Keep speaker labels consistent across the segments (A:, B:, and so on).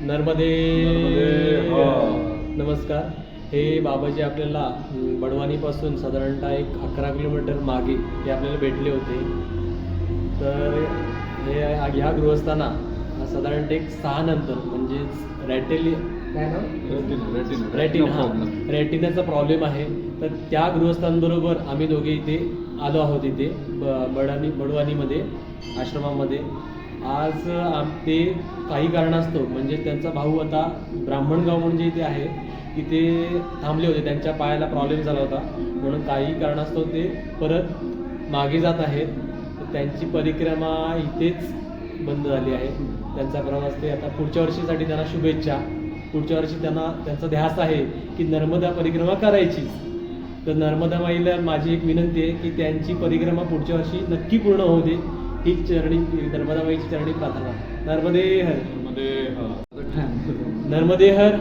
A: नर्मदे. नमस्कार. हे बाबाजी आपल्याला बडवानीपासून साधारणतः एक अकरा किलोमीटर मागे ते आपल्याला भेटले होते. तर हे ह्या गृहस्थांना साधारणतः एक सहा नंतर म्हणजेच रॅटेली काय
B: रेटिना
A: हा. रेटिनाचा प्रॉब्लेम आहे. तर त्या गृहस्थांबरोबर आम्ही दोघे इथे आलो आहोत इथे बडानी बडवानीमध्ये आश्रमामध्ये. आज आम ते काही कारणास्तव म्हणजे त्यांचा भाऊ आता ब्राह्मणगाव म्हणजे इथे आहे तिथे थांबले होते. त्यांच्या पायाला प्रॉब्लेम झाला होता. म्हणून काही कारणास्तव ते परत मागे जात आहेत. तर त्यांची परिक्रमा इथेच बंद झाली आहे. त्यांचा प्रवास ते आता पुढच्या वर्षीसाठी त्यांना शुभेच्छा. पुढच्या वर्षी त्यांना त्यांचा ध्यास आहे की नर्मदा परिक्रमा करायचीच तर नर्मदा माईला माझी एक विनंती आहे की त्यांची परिक्रमा पुढच्या वर्षी नक्की पूर्ण होऊ दे. ही चरणी नर्मदा माईची चरणी प्रार्थना नर्मदे हर
B: हा.
A: नर्मदे हर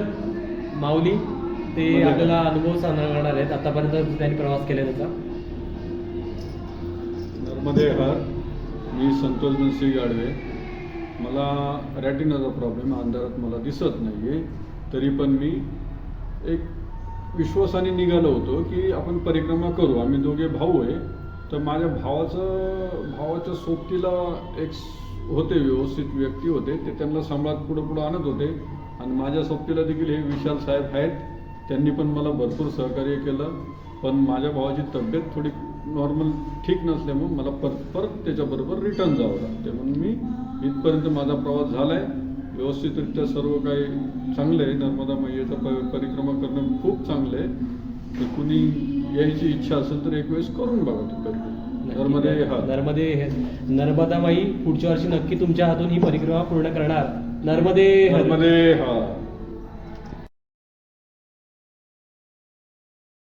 A: माऊली ते. आपल्याला अनुभव सांगणार आहेत. आतापर्यंत त्यांनी प्रवास केला त्याचा
B: नर्मदे हर मी संतोष नरसिंह गाडवे. मला रॅटिनाचा प्रॉब्लेम अंधारात मला दिसत नाही आहे तरी पण मी एक विश्वासाने निघालो होतो की आपण परिक्रमा करू. आम्ही दोघे भाऊ आहे. तर माझ्या भावाचं भावाच्या सोबतीला एक होते व्यवस्थित व्यक्ती होते. ते त्यांना सांभाळत पुढं पुढं आणत होते. आणि माझ्या सोबतीला देखील हे विशाल साहेब आहेत. त्यांनी पण मला भरपूर सहकार्य केलं. पण माझ्या भावाची तब्येत थोडी नॉर्मल ठीक नसल्यामुळे मला परत परत त्याच्याबरोबर रिटर्न जावं लागते म्हणून मी इथपर्यंत माझा प्रवास झाला आहे व्यवस्थितरित्या सर्व काही चांगलं आहे. नर्मदा मैयाचा प परिक्रमा करणं खूप चांगलं आहे. तर कुणी यायची इच्छा असेल तर एक वेळेस करून बघा नर्मदे हा.
A: नर्मदे नर्मदा माई पुढच्या वर्षी नक्की तुमच्या हातून ही परिक्रमा पूर्ण करणार. नर्मदे.
B: नर्मदे हा.